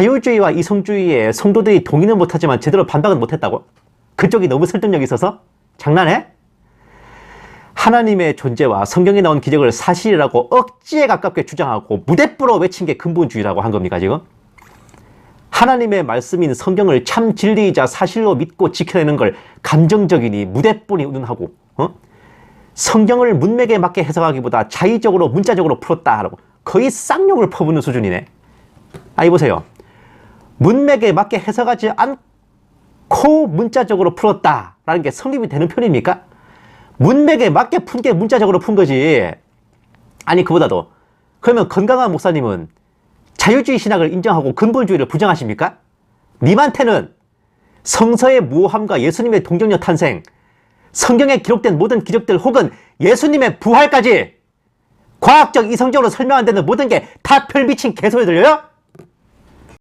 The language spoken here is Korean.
자유주의와 이성주의에 성도들이 동의는 못하지만 제대로 반박은 못했다고? 그쪽이 너무 설득력이 있어서? 장난해? 하나님의 존재와 성경에 나온 기적을 사실이라고 억지에 가깝게 주장하고 무대뿌러 외친 게 근본주의라고 한 겁니까 지금? 하나님의 말씀인 성경을 참 진리이자 사실로 믿고 지켜내는 걸 감정적이니 무대뿌리 운운하고 어? 성경을 문맥에 맞게 해석하기보다 자의적으로 문자적으로 풀었다라고 거의 쌍욕을 퍼붓는 수준이네. 아이 보세요. 문맥에 맞게 해석하지 않고 문자적으로 풀었다라는 게 성립이 되는 편입니까? 문맥에 맞게 푼 게 문자적으로 푼 거지. 아니 그보다도 그러면 건강한 목사님은 자유주의 신학을 인정하고 근본주의를 부정하십니까? 님한테는 성서의 무함과 예수님의 동정녀 탄생, 성경에 기록된 모든 기적들 혹은 예수님의 부활까지 과학적 이성적으로 설명 안 되는 모든 게 다 별 미친 개소리 들려요?